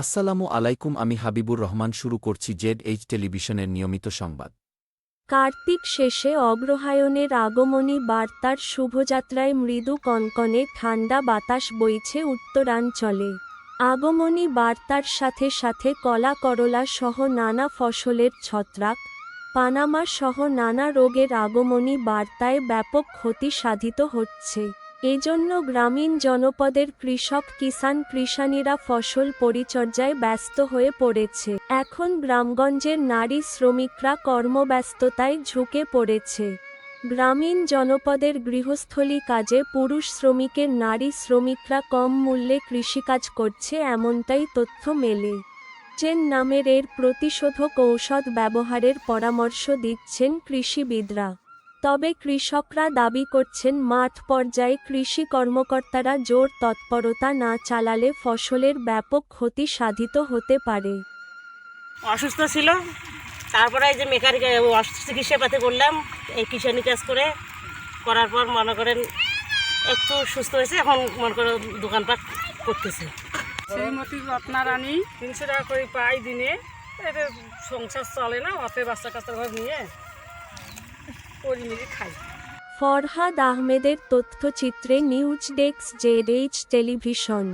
আসসালামু আলাইকুম, আমি হাবিবুর রহমান শুরু করছি জেড এইচ টেলিভিশনের নিয়মিত সংবাদ। কার্তিক শেষে অগ্রহায়ণের আগমনী বার্তার শুভযাত্রায় মৃদু কনকনে ঠান্ডা বাতাস বইছে উত্তরাঞ্চলে। আগমনী বার্তার সাথে সাথে কলা করলা সহ নানা ফসলের ছত্রাক, পানামা সহ নানা রোগের আগমনী বার্তায় ব্যাপক ক্ষতি সাধিত হচ্ছে। এজন্য গ্রামীণ জনপদের কৃষক কিষান কৃষানীরা ফসল পরিচর্যায় ব্যস্ত হয়ে পড়েছে। এখন গ্রামগঞ্জের নারী শ্রমিকরা কর্মব্যস্ততায় ঝুঁকে পড়েছে। গ্রামীণ জনপদের গৃহস্থলী কাজে পুরুষ শ্রমিকের নারী শ্রমিকরা কম মূল্যে কৃষিকাজ করছে এমনটাই তথ্য মেলে। চেন নামের এর প্রতিশোধক ঔষধ ব্যবহারের পরামর্শ দিচ্ছেন কৃষিবিদরা। তবে কৃষকরা দাবি করছেন মাঠ পর্যায়ে কৃষি কর্মকর্তারা জোর তৎপরতা না চালালে ফসলের ব্যাপক ক্ষতি সাধিত হতে পারে। অসুস্থ ছিল। তারপরে এই যে মেকানিক চিকিৎসাপাতি করলাম এই কিষানি কাজ করে করার পর মনে করেন একটু সুস্থ হয়েছে এখন মনে করেন দোকানপাট করতেছে। শ্রীমতী রত্না রানী তিনশো টাকা করে পাই দিনে। এতে সংসার চলে না অতে বাচ্চা কাচ্চা ঘর নিয়ে। ফরহাদ আহমেদের তথ্যচিত্রে নিউজ ডেস্ক জেডএইচ টেলিভিশন।